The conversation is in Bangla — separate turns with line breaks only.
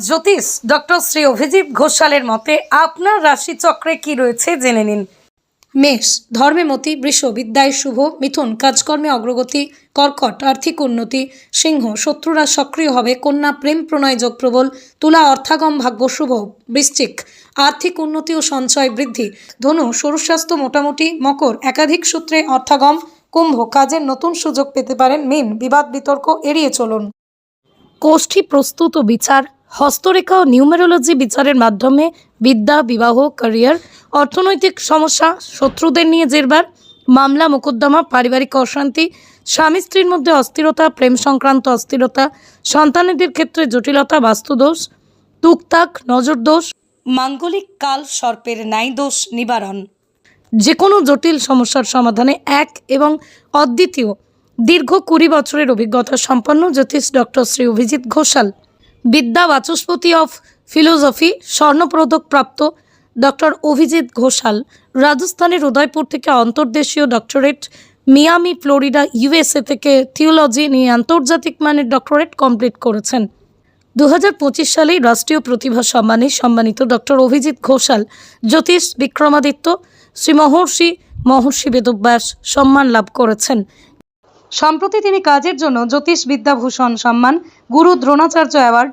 জ্যোতিষ ডক্টর শ্রী অভিজিৎ ঘোষালের মতে আপনার রাশিচক্রে কি রয়েছে জেনে নিন। মেষ ধর্মে মতি বৃষ বিদ্যায় শুভ মিথুন কাজকর্মে অগ্রগতি কর্কট আর্থিক উন্নতি সিংহ শত্রুরা সক্রিয় হবে কন্যা প্রেম প্রণয় যোগ প্রবল তুলা অর্থাগম ভাগ্য শুভ বৃশ্চিক আর্থিক উন্নতি ও সঞ্চয় বৃদ্ধি ধনু স্বাস্থ্য মোটামুটি মকর একাধিক সূত্রে অর্থাগম কুম্ভ কাজের নতুন সুযোগ পেতে পারেন মিন বিবাদ বিতর্ক এড়িয়ে চলুন। কোষ্ঠী প্রস্তুত ও বিচার হস্তরেখা ও নিউমেরোলজি বিচারের মাধ্যমে বিদ্যা, বিবাহ, ক্যারিয়ার, অর্থনৈতিক সমস্যা, শত্রুদের নিয়ে জেরবার, মামলা, মোকদ্দমা, পারিবারিক অশান্তি, স্বামী স্ত্রীর মধ্যে অস্থিরতা, প্রেম সংক্রান্ত অস্থিরতা, সন্তানেদের ক্ষেত্রে জটিলতা, বাস্তুদোষ টুকটাক নজরদোষ, মাঙ্গলিক কাল সর্পের ন্যায় দোষ নিবারণ। যে কোনো জটিল সমস্যার সমাধানে এক এবং অদ্বিতীয় দীর্ঘ কুড়ি বছরের অভিজ্ঞতা সম্পন্ন জ্যোতিষ doctor Shri Abhijit Ghosal. Vidya Vachaspati of philosophy স্বর্ণপদক প্রাপ্ত ডক্টর অভিজিৎ ঘোষাল, রাজস্থানের উদয়পুর থেকে অন্তর্দেশীয় ডক্টরেট মিয়ামি, ফ্লোরিডা, ইউএসএ থেকে থিওলজি নিয়ে আন্তর্জাতিক মানের ডক্টরেট কমপ্লিট করেছেন। দু হাজার পঁচিশ সালেই রাষ্ট্রীয় প্রতিভা সম্মানে সম্মানিত ডক্টর অভিজিৎ ঘোষাল, জ্যোতিষ বিক্রমাদিত্য, শ্রী মহর্ষি মহর্ষি বেদব্যাস সম্মান লাভ করেছেন। সম্প্রতি তিনি কাজের জন্য জ্যোতিষ বিদ্যাভূষণ সম্মান গুরু দ্রোণাচার্য অ্যাওয়ার্ড